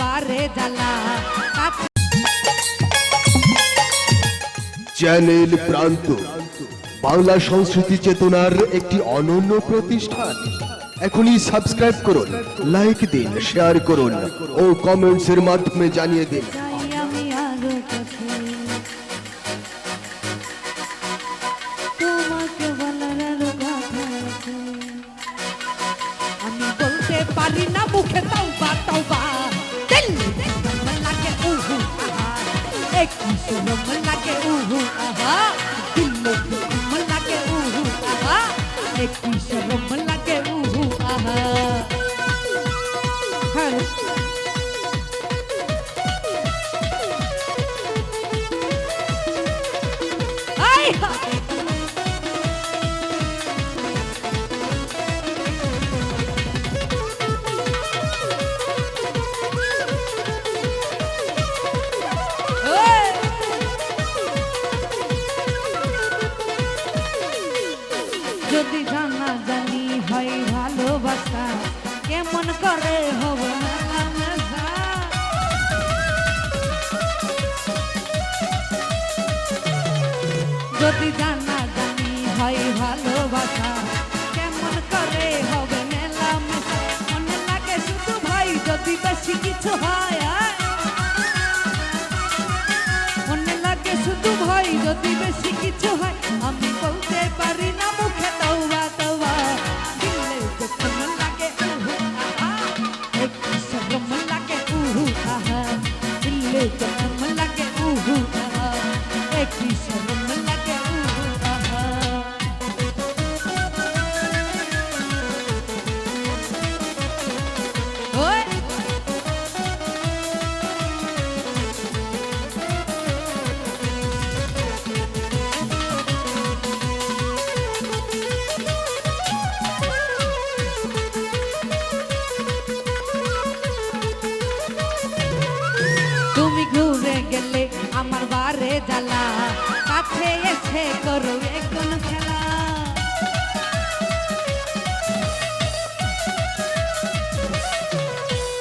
বারে জ্বালা। চ্যানেল প্রান্ত বাংলা সংস্কৃতি চেতনার একটি অনন্য প্রতিষ্ঠান। এখনই সাবস্ক্রাইব করুন লাইক দিন শেয়ার করুন ও কমেন্টস এর মাধ্যমে জানিয়ে দিন। আমি বলতে পারি না لك توبة توبة دل من لك اوه اكيش من لك اوه اها دل من لك اوه اها اكيش من لك اوه اها حلو Yeah. ভালোবাসা কেমন করে হব যদি করে জ্বালা কাছে এসে করো এখন খেলা।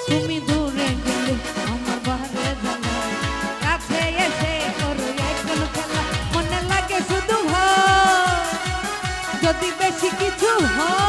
তুমি দূরে গেলে আমার বাহারে জ্বালা কাছে এসে করো এখন খেলা। মনে লাগে শুধু যদি বেশি কিছু হয়